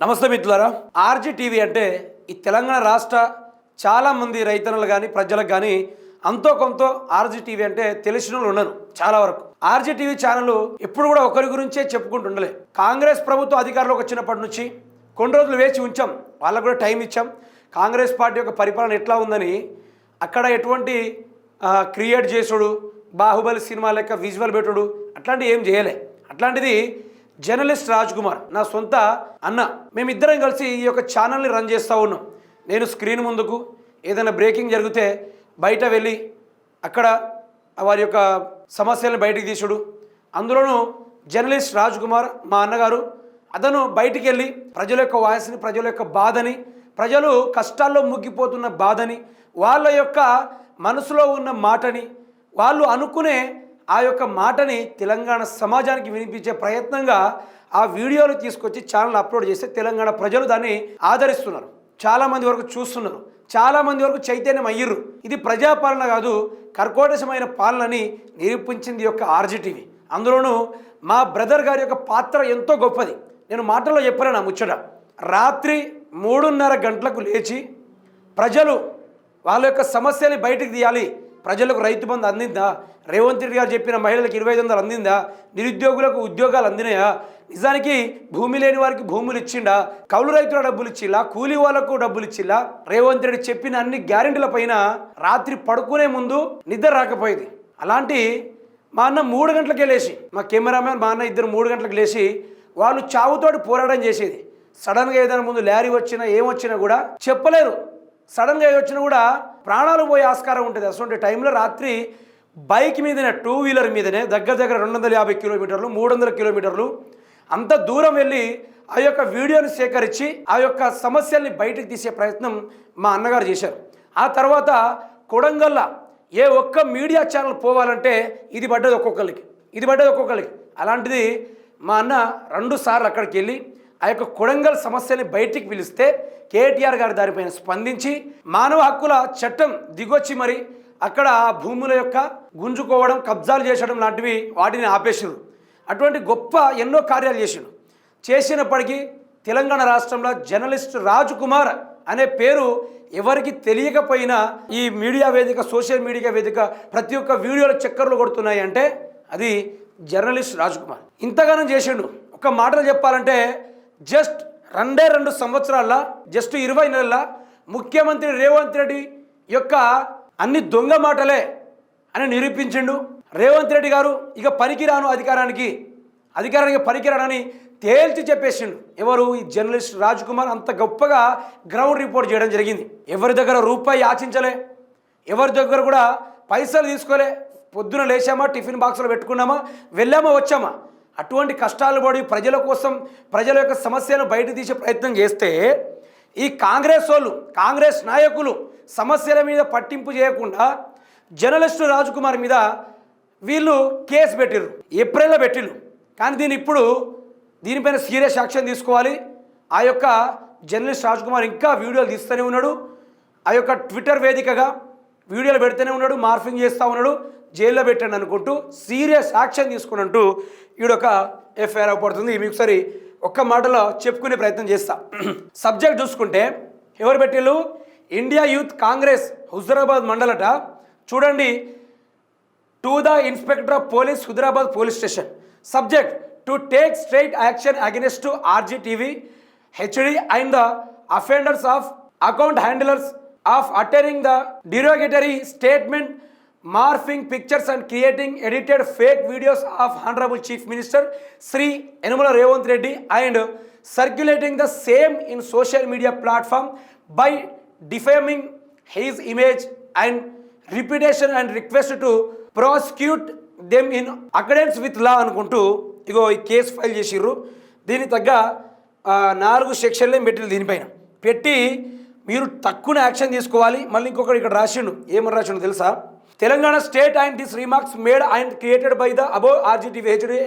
నమస్తే మిత్రులారా RG TV అంటే ఈ తెలంగాణ రాష్ట్ర చాలామంది రైతన్నలు కానీ ప్రజలకు కానీ అంతో కొంత ఆర్జీ టీవీ అంటే తెలిసిన వాళ్ళు ఉన్నారు చాలా వరకు. ఆర్జీ టీవీ ఛానల్ ఎప్పుడు కూడా ఒకరి గురించే చెప్పుకుంటుండలే కాంగ్రెస్ ప్రభుత్వం అధికారంలోకి వచ్చినప్పటి నుంచి కొన్ని రోజులు వేచి ఉంచాం వాళ్ళకు కూడా టైం ఇచ్చాం. కాంగ్రెస్ పార్టీ యొక్క పరిపాలన ఎట్లా ఉందని అక్కడ ఎటువంటి క్రియేట్ చేసుడు బాహుబలి సినిమా లెక్క విజువల్ పెట్టుడు అట్లాంటివి ఏం చేయలే. అట్లాంటిది జర్నలిస్ట్ రాజ్ కుమార్ నా సొంత అన్న. మేమిద్దరం కలిసి ఈ యొక్క ఛానల్ని రన్ చేస్తూ ఉన్నాం. నేను స్క్రీన్ ముందుకు ఏదైనా బ్రేకింగ్ జరిగితే బయట వెళ్ళి అక్కడ వారి యొక్క సమస్యలను బయటికి తీసుడు. అందులోనూ జర్నలిస్ట్ రాజ్ కుమార్ మా అన్నగారు అతను బయటికి వెళ్ళి ప్రజల యొక్క వాయిస్ని ప్రజల యొక్క బాధని ప్రజలు కష్టాల్లో ముగ్గిపోతున్న బాధని వాళ్ళ యొక్క మనసులో ఉన్న మాటని వాళ్ళు అనుకునే ఆ యొక్క మాటని తెలంగాణ సమాజానికి వినిపించే ప్రయత్నంగా ఆ వీడియోలు తీసుకొచ్చి ఛానల్ అప్లోడ్ చేస్తే తెలంగాణ ప్రజలు దాన్ని ఆదరిస్తున్నారు. చాలామంది వరకు చూస్తున్నారు. చాలామంది వరకు చైతన్యం అయ్యిర్రు. ఇది ప్రజాపాలన కాదు కర్కోటసమైన పాలనని నిరూపించింది యొక్క ఆర్జీటీవీ. అందులోనూ మా బ్రదర్ గారి యొక్క పాత్ర ఎంతో గొప్పది. నేను మాటల్లో చెప్పాను నా ముచ్చట. రాత్రి మూడున్నర గంటలకు లేచి ప్రజలు వాళ్ళ యొక్క సమస్యని బయటకు తీయాలి. ప్రజలకు రైతు బంధు అందిందా రేవంత్ రెడ్డి గారు చెప్పిన మహిళలకు ఇరవై ఐదు వందలు అందిందా? నిరుద్యోగులకు ఉద్యోగాలు అందినాయా? నిజానికి భూమి లేని వారికి భూములు ఇచ్చిండా? కౌలు రైతుల డబ్బులు ఇచ్చిలా కూలీ వాళ్ళకు డబ్బులు ఇచ్చిలా రేవంత్ రెడ్డి చెప్పిన అన్ని గ్యారెంటీల పైన రాత్రి పడుకునే ముందు నిద్ర రాకపోయేది. అలాంటి మా అన్న మూడు గంటలకే లేచి మా కెమెరామ్యాన్ మా అన్న ఇద్దరు మూడు గంటలకు లేచి వాళ్ళు చావుతోటి పోరాటం చేసేది. సడన్గా ఏదైనా ముందు లారీ వచ్చినా ఏమొచ్చినా కూడా చెప్పలేరు. సడన్గా ఏది వచ్చినా కూడా ప్రాణాలు పోయే ఆస్కారం ఉంటుంది. అటువంటి టైంలో రాత్రి బైక్ మీదనే టూ వీలర్ మీదనే దగ్గర దగ్గర రెండు వందల యాభై కిలోమీటర్లు మూడు వందల కిలోమీటర్లు అంత దూరం వెళ్ళి ఆ యొక్క వీడియోని సేకరించి ఆ యొక్క సమస్యల్ని బయటకు తీసే ప్రయత్నం మా అన్నగారు చేశారు. ఆ తర్వాత కొడంగల్ల ఏ ఒక్క మీడియా ఛానల్ పోవాలంటే ఇది పడ్డది ఒక్కొక్కరికి ఇది పడ్డది ఒక్కొక్కరికి అలాంటిది మా అన్న రెండు సార్లు అక్కడికి వెళ్ళి ఆ యొక్క కొడంగల్ సమస్యని బయటికి పిలిస్తే కేటీఆర్ గారు దానిపైన స్పందించి మానవ హక్కుల చట్టం దిగొచ్చి మరి అక్కడ భూముల యొక్క గుంజుకోవడం కబ్జాలు చేసడం లాంటివి వాటిని ఆపేసిండు అటువంటి గొప్ప ఎన్నో కార్యాలు చేసిండు చేసినప్పటికీ తెలంగాణ రాష్ట్రంలో జర్నలిస్ట్ రాజ్ కుమార్ అనే పేరు ఎవరికి తెలియకపోయినా ఈ మీడియా వేదిక సోషల్ మీడియా వేదిక ప్రతి ఒక్క వీడియోలు చక్కర్లు కొడుతున్నాయి అంటే అది జర్నలిస్ట్ రాజ్ కుమార్ ఇంతగానం చేసిండు. ఒక మాటలు చెప్పాలంటే జస్ట్ రెండే రెండు సంవత్సరాల జస్ట్ ఇరవై నెలల ముఖ్యమంత్రి రేవంత్ రెడ్డి యొక్క అన్ని దొంగ మాటలే అని నిరూపించిండు. రేవంత్ రెడ్డి గారు ఇక పనికిరాను అధికారానికి అధికారానికి పనికిరానని తేల్చి చెప్పేసిండు. ఎవరు? ఈ జర్నలిస్ట్ రాజ్ కుమార్ అంత గొప్పగా గ్రౌండ్ రిపోర్ట్ చేయడం జరిగింది. ఎవరి దగ్గర రూపాయి ఆశించలే ఎవరి దగ్గర కూడా పైసలు తీసుకోలే? పొద్దున లేచామా? టిఫిన్ బాక్స్లో పెట్టుకున్నామా? వెళ్ళామా? వచ్చామా? అటువంటి కష్టాలు పడి ప్రజల కోసం ప్రజల యొక్క సమస్యను బయట తీసే ప్రయత్నం చేస్తే ఈ కాంగ్రెస్ వాళ్ళు కాంగ్రెస్ నాయకులు సమస్యల మీద పట్టింపు చేయకుండా జర్నలిస్టు రాజకుమార్ మీద వీళ్ళు కేసు పెట్టిర్రు. ఏప్రిల్లో పెట్టిర్రు. కానీ దీన్ని ఇప్పుడు దీనిపైన సీరియస్ యాక్షన్ తీసుకోవాలి. ఆ యొక్క జర్నలిస్ట్ రాజ్కుమార్ ఇంకా వీడియోలు తీస్తూనే ఉన్నాడు. ఆ యొక్క ట్విట్టర్ వేదికగా వీడియోలు పెడుతూనే ఉన్నాడు. మార్ఫింగ్ చేస్తూ ఉన్నాడు. జైల్లో పెట్టండి అనుకుంటూ సీరియస్ యాక్షన్ తీసుకున్నట్టు ఈడొక ఎఫ్ఐఆర్ అవపడుతుంది. మీకు ఒకసారి ఒక్క మాటలో చెప్పుకునే ప్రయత్నం చేస్తా. సబ్జెక్ట్ చూసుకుంటే ఎవరు పెట్టిళ్ళు ఇండియా యూత్ కాంగ్రెస్ హుజరాబాద్ మండలట. చూడండి to the inspector of police Huzurabad police station subject to take straight action against to RGTV HD and the offenders of account handlers of uttering the derogatory statement morphing pictures and creating edited fake videos of honourable chief minister Shri Yanamala Revanth Reddy and circulating the same in social media platform by defaming his image and reputation and request to prosecute them in accordance with law అనుకుంటూ ఇగో ఈ case file చేసిర్రు. దీనికి తగ్గ నాలుగు సెక్షన్లే పెట్టిరు దీనిపైన. పెట్టి మీరు తక్కువ యాక్షన్ తీసుకోవాలి. మళ్ళీ ఇంకొకటి ఇక్కడ రాసిండు. ఏమని రాసిండు తెలుసా? Telangana state and this remarks made and created by the above RGTV HD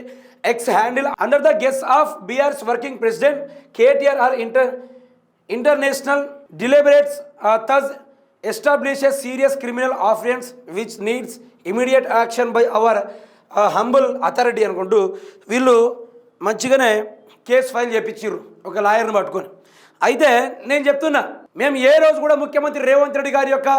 X handle under the guise of BRS working president KTR are inter international deliberates uh, thus establishes serious criminal offense which needs immediate action by our uh, humble authority అనుకుంటూ వీళ్ళు మంచిగానే case file చేయించారు ఒక లాయర్ని పట్టుకొని. అయితే నేను చెప్తున్నా మేము ఏ రోజు కూడా ముఖ్యమంత్రి రేవంత్ రెడ్డి గారి యొక్క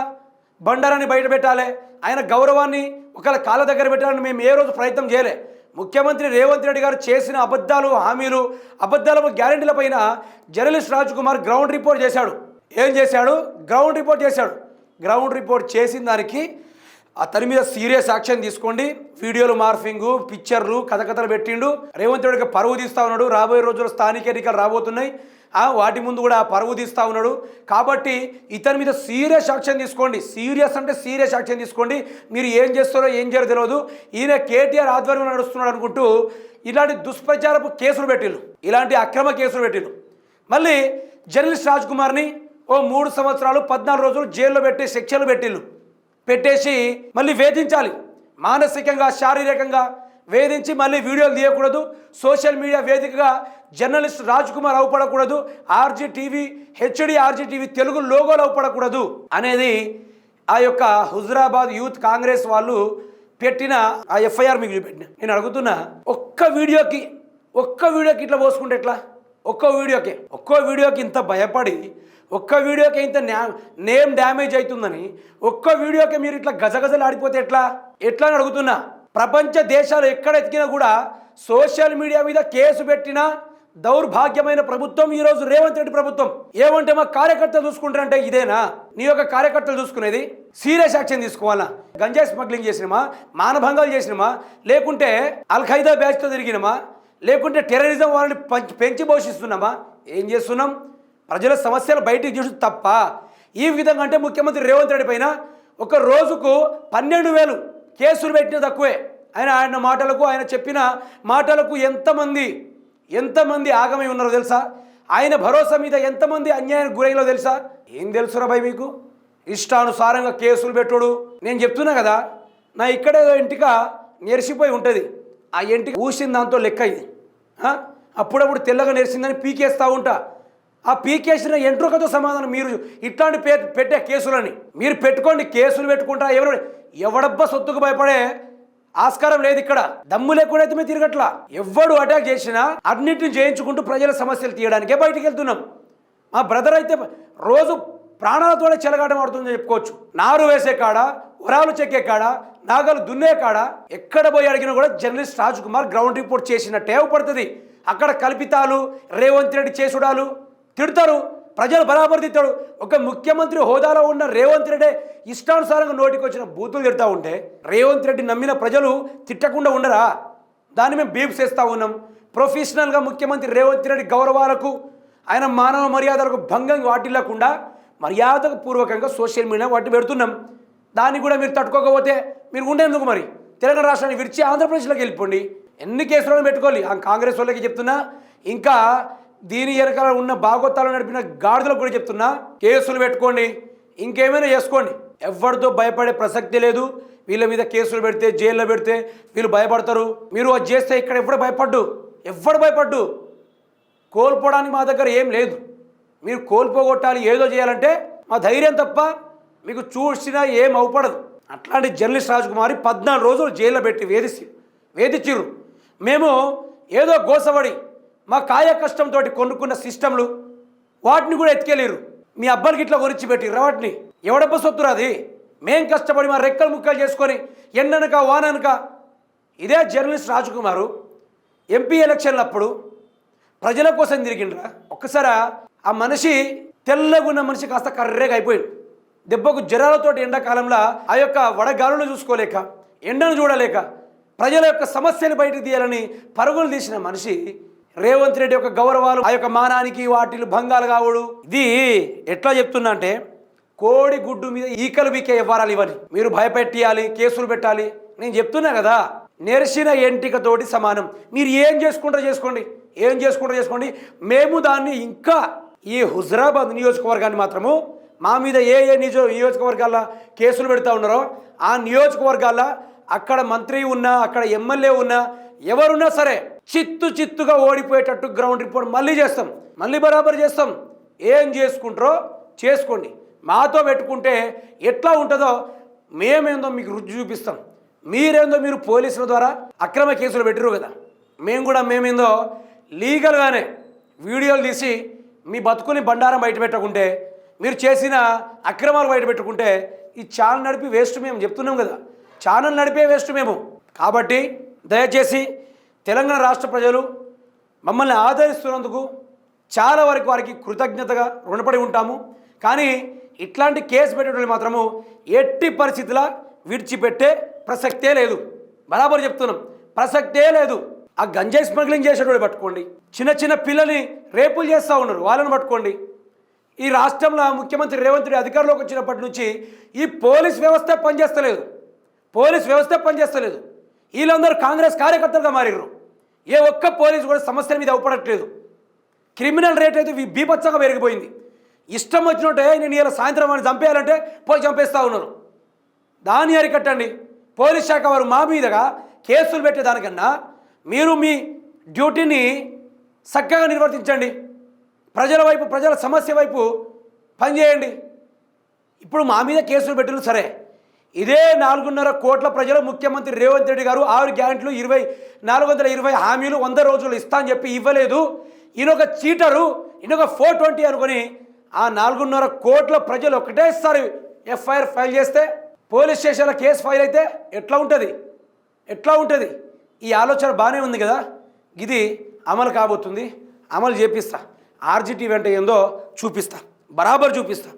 బండారాన్ని బయట పెట్టాలి ఆయన గౌరవాన్ని ఒకళ్ళ కాళ్ళ దగ్గర పెట్టాలని మేము ఏ రోజు ప్రయత్నం చేయలే. ముఖ్యమంత్రి రేవంత్ రెడ్డి గారు చేసిన అబద్ధాలు హామీలు అబద్ధాల గ్యారెంటీల పైన journalist Raj Kumar ground report చేశాడు. ఏం చేశాడు? గ్రౌండ్ రిపోర్ట్ చేశాడు. గ్రౌండ్ రిపోర్ట్ చేసిన దానికి అతని మీద సీరియస్ యాక్షన్ తీసుకోండి. వీడియోలు మార్ఫింగు పిక్చర్లు కథకథలు పెట్టిండు. రేవంత్ రెడ్డికి పరువు తీస్తా ఉన్నాడు. రాబోయే రోజుల్లో స్థానిక ఎన్నికలు రాబోతున్నాయి. వాటి ముందు కూడా పరువు తీస్తా ఉన్నాడు. కాబట్టి ఇతని మీద సీరియస్ యాక్షన్ తీసుకోండి. సీరియస్ అంటే సీరియస్ యాక్షన్ తీసుకోండి. మీరు ఏం చేస్తారో ఏం చేయరో తెలియదు ఈయన కేటీఆర్ ఆధ్వర్యంలో నడుస్తున్నాడు అనుకుంటూ ఇలాంటి దుష్ప్రచారపు కేసులు పెట్టిళ్ళు ఇలాంటి అక్రమ కేసులు పెట్టిళ్ళు మళ్ళీ జర్నలిస్ట్ రాజ్ కుమార్ని ఓ మూడు సంవత్సరాలు పద్నాలుగు రోజులు జైల్లో పెట్టి శిక్షలు పెట్టిళ్ళు. పెట్టేసి మళ్ళీ వేధించాలి. మానసికంగా శారీరకంగా వేధించి మళ్ళీ వీడియోలు తీయకూడదు. సోషల్ మీడియా వేదికగా journalist Raj Kumar అవుపడకూడదు. RG TV HD RG TV Telugu లోగోలు అవుపడకూడదు అనేది ఆ యొక్క హుజరాబాద్ యూత్ కాంగ్రెస్ వాళ్ళు పెట్టిన ఆ ఎఫ్ఐఆర్ మీకు చూపెట్టిన. నేను అడుగుతున్నా ఒక్క వీడియోకి ఒక్క వీడియోకి ఇట్లా పోసుకుంటే ఎట్లా? ఒక్కో వీడియోకి. ఒక్కో వీడియోకి ఇంత భయపడి ఒక్క వీడియోకి ఇంత నేమ్ డ్యామేజ్ అవుతుందని ఒక్క వీడియోకి మీరు ఇట్లా గజగజలు ఆడిపోతే ఎట్లా? ఎట్లా అని అడుగుతున్నా. ప్రపంచ దేశాలు ఎక్కడ ఎతికినా కూడా సోషల్ మీడియా మీద కేసు పెట్టిన దౌర్భాగ్యమైన ప్రభుత్వం ఈరోజు రేవంత్ రెడ్డి ప్రభుత్వం. ఏమంటే మా కార్యకర్తలు చూసుకుంటారంటే ఇదేనా? నీ యొక్క కార్యకర్తలు చూసుకునేది సీరియస్ యాక్షన్ తీసుకోవాలా? గంజాయి స్మగ్లింగ్ చేసినమా? మానభంగాలు చేసినమా? లేకుంటే అల్ ఖైదా బ్యాచ్తో తిరిగినమా? లేకుంటే టెర్రరిజం వాళ్ళని పెంచి పోషిస్తున్నామా? ఏం చేస్తున్నాం? ప్రజల సమస్యలు బయటికి చూసి తప్ప ఈ విధంగా అంటే ముఖ్యమంత్రి రేవంత్ రెడ్డి పైన ఒక రోజుకు పన్నెండు వేలు కేసులు పెట్టిన తక్కువే. ఆయన ఆయన మాటలకు ఆయన చెప్పిన మాటలకు ఎంతమంది ఎంతమంది ఆగమై ఉన్నారో తెలుసా? ఆయన భరోసా మీద ఎంతమంది అన్యాయానికి గురైలో తెలుసా? ఏం తెలుసురా భయ్ మీకు? ఇష్టానుసారంగా కేసులు పెట్టుడు. నేను చెప్తున్నా కదా నా ఇక్కడే ఇంటిక నెరిసిపోయి ఉంటుంది. ఆ ఇంటికి ఊసిన దాంతో లెక్క ఇది. అప్పుడప్పుడు తెల్లగా నెరిసిందని పీకేస్తూ ఉంటా. ఆ పీకేసిన ఎంట్రుకతో సమాధానం మీరు ఇట్లాంటి పే పెట్టే కేసులని మీరు పెట్టుకోండి కేసులు పెట్టుకుంటారా ఎవరు ఎవడబ్బా సొత్తుకు భయపడే ఆస్కారం లేదు ఇక్కడ. దమ్ము లేకుండా అయితే మేము తిరగట్లా. ఎవడు అటాక్ చేసినా అన్నింటిని చేయించుకుంటూ ప్రజల సమస్యలు తీయడానికే బయటికి వెళ్తున్నాం. మా బ్రదర్ అయితే రోజు ప్రాణాలతోనే చెలగాటం ఆడుతుందని చెప్పుకోవచ్చు. నారు వేసే కాడ ఉరాలు చెక్కే కాడ నాగలు దున్నే కాడ ఎక్కడ పోయి అడిగినా కూడా journalist Raj Kumar ground report చేసినట్టే పడుతుంది అక్కడ కల్పితాలు రేవంత్ రెడ్డి చేసుడాలు తిడతారు. ప్రజలు బరాబర్ తిట్టాడు ఒక ముఖ్యమంత్రి హోదాలో ఉన్న రేవంత్ రెడ్డి ఇష్టానుసారంగా నోటికి వచ్చిన బూతులు తిడతా ఉంటే రేవంత్ రెడ్డి నమ్మిన ప్రజలు తిట్టకుండా ఉండరా? దాన్ని మేము బీప్ చేస్తూ ఉన్నాం. ప్రొఫెషనల్గా ముఖ్యమంత్రి రేవంత్ రెడ్డి గౌరవాలకు ఆయన మానవ మర్యాదలకు భంగం వాటిల్లకుండా మర్యాదకు పూర్వకంగా సోషల్ మీడియా వాటిని పెడుతున్నాం. దాన్ని కూడా మీరు తట్టుకోకపోతే మీరు ఉండేందుకు మరి? తెలంగాణ రాష్ట్రాన్ని విడిచి ఆంధ్రప్రదేశ్లోకి వెళ్ళిపోండి. ఎన్ని కేసులను పెట్టుకోవాలి? ఆ కాంగ్రెస్ వాళ్ళకి చెప్తున్నా. ఇంకా దీని వెనకాల ఉన్న భాగోతాలు నడిపిన గాడిదలకు కూడా చెప్తున్నా కేసులు పెట్టుకోండి ఇంకేమైనా చేసుకోండి. ఎవరితో భయపడే ప్రసక్తి లేదు. వీళ్ళ మీద కేసులు పెడితే జైల్లో పెడితే వీళ్ళు భయపడతారు. మీరు అది చేస్తే ఇక్కడ ఎవడు భయపడ్డు? ఎవడు భయపడ్డు? కోల్పోవడానికి మా దగ్గర ఏం లేదు. మీరు కోల్పోగొట్టాలి ఏదో చేయాలంటే మా ధైర్యం తప్ప మీకు చూసినా ఏం అవపడదు. అట్లాంటి జర్నలిస్ట్ రాజకుమారి పద్నాలుగు రోజులు జైల్లో పెట్టి వేధించి వేధించిర్రు. మేము ఏదో గోసబడి మా కాయ కష్టంతో కొనుక్కున్న సిస్టంలు వాటిని కూడా ఎత్తుకెళ్ళారు మీ అబ్బాయికి ఇట్లా గురించి పెట్టిర్రు వాటిని? ఎవడబ్బ సొత్తురు అది? మేం కష్టపడి మా రెక్కలు ముక్కలు చేసుకొని ఎన్ననక వాననక ఇదే జర్నలిస్ట్ రాజకుమారు ఎంపీ ఎలక్షన్లప్పుడు ప్రజల కోసం తిరిగిండ్రా. ఒక్కసారి ఆ మనిషి తెల్లగున్న మనిషి కాస్త కర్రేగా అయిపోయింది దెబ్బకు జ్వరాలతోటి ఎండాకాలంలో ఆ యొక్క వడగాలులు చూసుకోలేక ఎండను చూడలేక ప్రజల యొక్క సమస్యలు బయటకు తీయాలని పరుగులు తీసిన మనిషి రేవంత్ రెడ్డి యొక్క గౌరవాలు ఆ యొక్క మానానికి వాటిలు భంగాలు కావుడు. ఇది ఎట్లా చెప్తున్నా అంటే కోడి గుడ్డు మీద ఈకలు బీకే ఇవ్వాలి ఇవని మీరు భయపెట్టియాలి కేసులు పెట్టాలి. నేను చెప్తున్నా కదా నెరిసిన ఎంటికతోటి సమానం. మీరు ఏం చేసుకుంటారో చేసుకోండి ఏం చేసుకుంటారో చేసుకోండి. మేము దాన్ని ఇంకా ఈ హుజరాబాద్ నియోజకవర్గాన్ని మాత్రము మా మీద ఏ ఏ నిజో నియోజకవర్గాల కేసులు పెడతా ఉన్నారో ఆ నియోజకవర్గాల అక్కడ మంత్రి ఉన్నా అక్కడ ఎమ్మెల్యే ఉన్నా ఎవరున్నా సరే చిత్తు చిత్తుగా ఓడిపోయేటట్టు గ్రౌండ్ రిపోర్ట్ మళ్ళీ చేస్తాం. మళ్ళీ బరాబర్ చేస్తాం. ఏం చేసుకుంటారో చేసుకోండి. మాతో పెట్టుకుంటే ఎట్లా ఉంటుందో మేమేందో మీకు రుచి చూపిస్తాం. మీరేందో మీరు పోలీసుల ద్వారా అక్రమ కేసులు పెట్టిరు కదా. మేము కూడా మేమేందో లీగల్గానే వీడియోలు తీసి మీ బతుకుని బండారం బయట పెట్టకుంటే మీరు చేసిన అక్రమాలు బయట పెట్టుకుంటే ఈ ఛానల్ నడిపి వేస్ట్ మేము చెప్తున్నాం కదా. ఛానల్ నడిపే వేస్ట్ మేము. కాబట్టి దయచేసి తెలంగాణ రాష్ట్ర ప్రజలు మమ్మల్ని ఆదరిస్తున్నందుకు చాలా వరకు వారికి కృతజ్ఞతగా రుణపడి ఉంటాము. కానీ ఇట్లాంటి కేసు పెట్టేటోళ్ళు మాత్రము ఎట్టి పరిస్థితుల విడిచిపెట్టే ప్రసక్తే లేదు. బరాబర్ చెప్తున్నాం. ప్రసక్తే లేదు. ఆ గంజాయి స్మగ్లింగ్ చేసేటోళ్ళు పట్టుకోండి. చిన్న చిన్న పిల్లల్ని రేపులు చేస్తూ ఉన్నారు. వాళ్ళని పట్టుకోండి. ఈ రాష్ట్రంలో ముఖ్యమంత్రి రేవంత్ రెడ్డి అధికారంలోకి వచ్చినప్పటి నుంచి ఈ పోలీస్ వ్యవస్థ పనిచేస్తలేదు. పోలీస్ వ్యవస్థ పనిచేస్తలేదు. వీళ్ళందరూ కాంగ్రెస్ కార్యకర్తలుగా మారిరు ఏ ఒక్క పోలీసు కూడా సమస్యల మీద అవపడట్లేదు. క్రిమినల్ రేట్ అయితే బీభత్సంగా పెరిగిపోయింది. ఇష్టం వచ్చినట్టే నేను ఇలా సాయంత్రం వాడిని చంపేయాలంటే పోయి చంపేస్తూ ఉన్నారు. దాన్ని అరికట్టండి. పోలీస్ శాఖ వారు మా మీదగా కేసులు పెట్టేదానికన్నా మీరు మీ డ్యూటీని చక్కగా నిర్వర్తించండి. ప్రజల వైపు ప్రజల సమస్య వైపు పనిచేయండి. ఇప్పుడు మా మీద కేసులు పెట్టిన సరే ఇదే నాలుగున్నర కోట్ల ప్రజలు ముఖ్యమంత్రి రేవంత్ రెడ్డి గారు ఆరు గ్యారెంట్లు ఇరవై నాలుగు వందల ఇరవై హామీలు వంద రోజులు ఇస్తా అని చెప్పి ఇవ్వలేదు. ఈయనొక చీటరు ఈయనొక ఫోర్ ట్వంటీ అనుకొని ఆ నాలుగున్నర కోట్ల ప్రజలు ఒకటేసారి ఎఫ్ఐఆర్ ఫైల్ చేస్తే పోలీస్ స్టేషన్లో కేసు ఫైల్ అయితే ఎట్లా ఉంటుంది? ఎట్లా ఉంటుంది? ఈ ఆలోచన బాగానే ఉంది కదా? ఇది అమలు కాబోతుంది. అమలు చేపిస్తా. ఆర్జిటీ వెంట ఏందో చూపిస్తా. బరాబర్ చూపిస్తా.